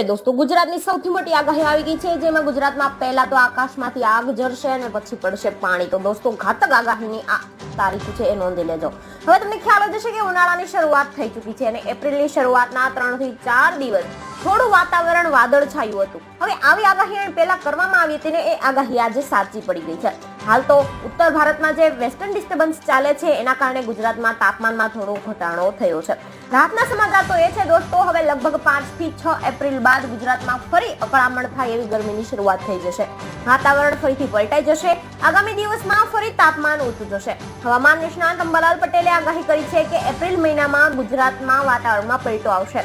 કે દોસ્તો, ગુજરાતની સૌથી મોટી આગાહી આવી ગઈ છે, જેમાં ગુજરાતમાં પહેલા તો આકાશમાંથી આગ જરશે અને પછી પડશે પાણી. તો દોસ્તો, ઘાતક આગાહીની આ તારીખ છે એ નોંધી લેજો. હવે તમને ખ્યાલ જ હશે કે ઉનાળાની શરૂઆત થઈ ચૂકી છે અને એપ્રિલની શરૂઆતના ત્રણથી ચાર દિવસ થોડું વાતાવરણ વાદળ છાયું હતું. હવે આવી આગાહી પહેલા કરવામાં આવી હતી ને એ આગાહી આજે સાચી પડી ગઈ છે. હાલ તો ઉત્તર ભારતમાં જે વેસ્ટર્ન ડિસ્ટર્બન્સ ચાલે છે, એના કારણે ગુજરાતમાં તાપમાનમાં થોડો ઘટાડો થયો છે. રાહતના સમાચાર તો એ છે દોસ્તો, હવે લગભગ પાંચથી છ એપ્રિલ બાદ ગુજરાતમાં ફરી અકળામણ થાય એવી ગરમીની શરૂઆત થઈ જશે. વાતાવરણ ફરીથી પલટાઈ જશે. આગામી દિવસમાં ફરી તાપમાન ઊંચું જશે. હવામાન નિષ્ણાંત અંબાલાલ પટેલે આગાહી કરી છે કે એપ્રિલ મહિનામાં ગુજરાતમાં વાતાવરણમાં પલટો આવશે.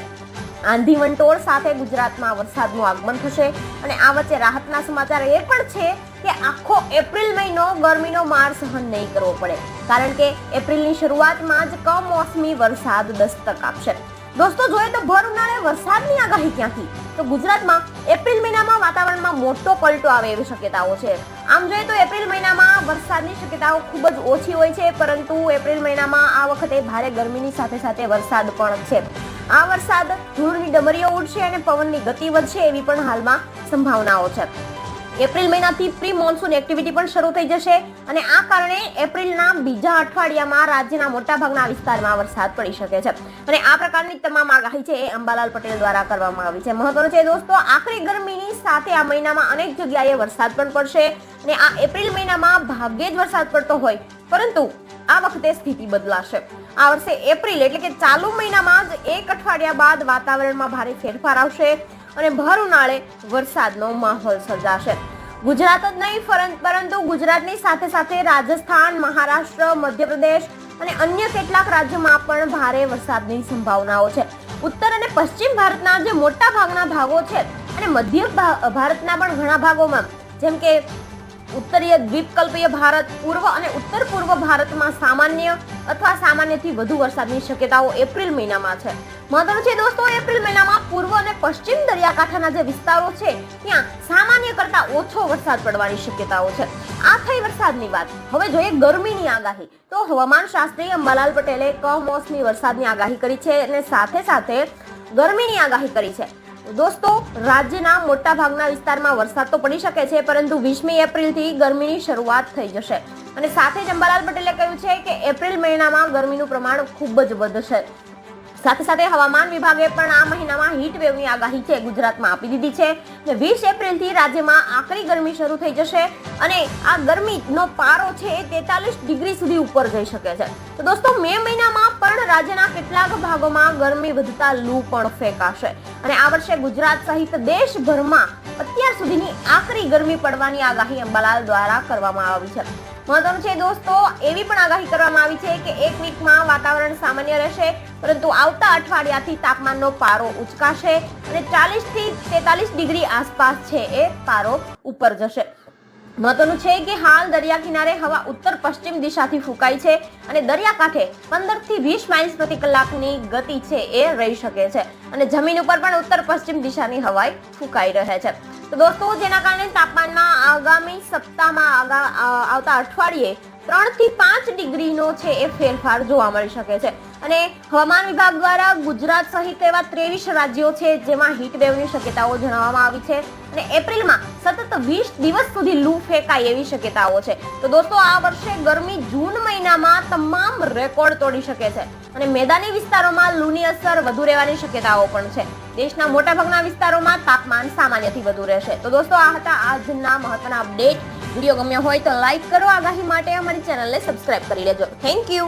આંધી વંટોળ સાથે ગુજરાતમાં વરસાદનું આગમન થશે અને આ વચ્ચે રાહતના સમાચાર એ પણ છે કે આખો એપ્રિલ મહિનો ગરમીનો માર સહન નહીં કરવો પડે. કારણ કે એપ્રિલની શરૂઆતમાં જ કમોસમી વરસાદ દસ્તક આપશે. દોસ્તો, જોઈએ તો ભર ઉનાળે વરસાદની આગાહી ક્યાંથી? તો ગુજરાતમાં એપ્રિલ મહિનામાં વાતાવરણમાં મોટો પલટો આવે એવી શક્યતાઓ છે. આમ જોઈએ તો એપ્રિલ મહિનામાં વરસાદની શક્યતાઓ ખૂબ જ ઓછી હોય છે, પરંતુ એપ્રિલ મહિનામાં આ વખતે ભારે ગરમીની સાથે સાથે વરસાદ પણ છે. આ વરસાદ ધૂળની ડમરીઓ ઉડશે અને પવનની ગતિ વધશે એવી પણ હાલમાં સંભાવનાઓ છે. એપ્રિલ મહિનાથી પ્રી મોન્સૂન એક્ટિવિટી પણ શરૂ થઈ જશે અને આ કારણે એપ્રિલના બીજા અઠવાડિયામાં રાજ્યના મોટાભાગના વિસ્તારમાં વરસાદ પડી શકે છે. અને આ પ્રકારની તમામ આગાહી છે એ અંબાલાલ પટેલ દ્વારા કરવામાં આવી છે. મહત્વનું છે દોસ્તો, આખરી ગરમીની સાથે આ મહિનામાં અનેક જગ્યાએ વરસાદ પણ પડશે અને આ એપ્રિલ મહિનામાં ભાગ્યે જ વરસાદ પડતો હોય. પરંતુ આ વખતે સ્થિતિ બદલાશે. આ વર્ષે એપ્રિલ એટલે કે ચાલુ મહિનામાં જ એક અઠવાડિયા બાદ વાતાવરણમાં ભારે ફેરફાર આવશે અને ભર ઉનાળે વરસાદનો માહોલ સર્જાશે. ગુજરાત જ નહીં પરંતુ ગુજરાતની સાથે સાથે રાજસ્થાન, મહારાષ્ટ્ર, મધ્યપ્રદેશ અને અન્ય કેટલાક રાજ્યોમાં પણ ભારે વરસાદની સંભાવનાઓ છે. ઉત્તર અને પશ્ચિમ ભારતના જે મોટા ભાગના ભાગો છે અને મધ્ય ભારતના પણ ઘણા ભાગોમાં, જેમ કે ઉત્તરીય દ્વીપકલ્પીય ભારત, પૂર્વ અને ઉત્તર પૂર્વ ભારતમાં સામાન્ય અથવા સામાન્યથી વધુ વરસાદની શક્યતાઓ એપ્રિલ મહિનામાં છે. મહત્વનું છે દોસ્તો, એપ્રિલ મહિનામાં પૂર્વ અને પશ્ચિમ દરિયાકાંઠાના જે વિસ્તારો છે, ત્યાં સામાન્ય કરતા ઓછો વરસાદ પડવાની શક્યતાઓ છે. આ થઈ વરસાદની વાત. હવે જોઈએ ગરમીની આગાહી. તો હવામાન શાસ્ત્રી અંબાલાલ પટેલે કમોસમી વરસાદની આગાહી કરી છે અને સાથે સાથે ગરમીની આગાહી કરી છે. દોસ્તો, રાજ્યના મોટા ભાગના વિસ્તારમાં વરસાદ તો પડી શકે છે, પરંતુ વીસમી એપ્રિલથી ગરમીની શરૂઆત થઈ જશે. અને સાથે જ અંબાલાલ પટેલે કહ્યું છે કે એપ્રિલ મહિનામાં ગરમીનું પ્રમાણ ખૂબ જ વધશે. સાથે સાથે હવામાન વિભાગે પણ આ મહિનામાં હીટ વેવની આગાહી છે. ગુજરાતમાં આપી દીધી છે અને વીસ એપ્રિલથી રાજ્યમાં આકરી ગરમી શરૂ થઈ જશે અને આ ગરમીનો પારો છે એ તેતાલીસ ડિગ્રી સુધી ઉપર જઈ શકે છે. તો દોસ્તો, મે મહિનામાં પણ રાજ્યના કેટલાક ભાગોમાં ગરમી વધતા લૂ પણ ફેંકાશે. અને આ વર્ષે ગુજરાત સહિત દેશભરમાં અત્યાર સુધીની આકરી ગરમી પડવાની આગાહી અંબાલાલ દ્વારા કરવામાં આવી છે. મહત્વનું છે દોસ્તો, એવી પણ આગાહી કરવામાં આવી છે કે એક વીકમાં વાતાવરણ સામાન્ય રહેશે, પરંતુ આવતા અઠવાડિયાથી તાપમાનનો પારો ઉચકાશે અને ચાલીસથી તેતાલીસ ડિગ્રી આસપાસ છે એ પારો ઉપર જશે. મહત્વનું છે કે હાલ દરિયા કિનારે હવા ઉત્તર પશ્ચિમ દિશાથી ફૂંકાય છે અને દરિયાકાંઠે પંદરથી વીસ માઇલ્સ પ્રતિ કલાકની ગતિ છે એ રહી શકે છે અને જમીન ઉપર પણ ઉત્તર પશ્ચિમ દિશાની હવાઈ ફૂંકાઈ રહે છે. તો દોસ્તો જેના કારણે તાપમાનમાં આગામી સપ્તાહમાં આવતા અઠવાડિયે ત્રણથી પાંચ ડિગ્રીનો છે એ ફેરફાર જોવા મળી શકે છે. અને હવામાન વિભાગ દ્વારા ગુજરાત સહિત એવા ત્રેવીસ રાજ્યો છે જેમાં વેવની શક્યતાઓ જણાવવામાં આવી છે. અને એપ્રિલમાં સતત વીસ દિવસ સુધી લૂ ફેંકાય એવી શક્યતાઓ છે. તો દોસ્તો, આ વર્ષે ગરમી જૂન મહિનામાં તમામ રેકોર્ડ તોડી શકે છે. અને મેદાની વિસ્તારોમાં લૂની અસર વધુ રહેવાની શક્યતાઓ પણ છે. દેશના મોટાભાગના વિસ્તારોમાં તાપમાન સામાન્યથી વધુ રહેશે. તો દોસ્તો, આ હતા આજના મહત્વના અપડેટ વીડિયો ગમ્યો હોય તો લાઈક કરો. આગાહી માટે અમારી ચેનલને સબસ્ક્રાઇબ કરી લેજો. Thank you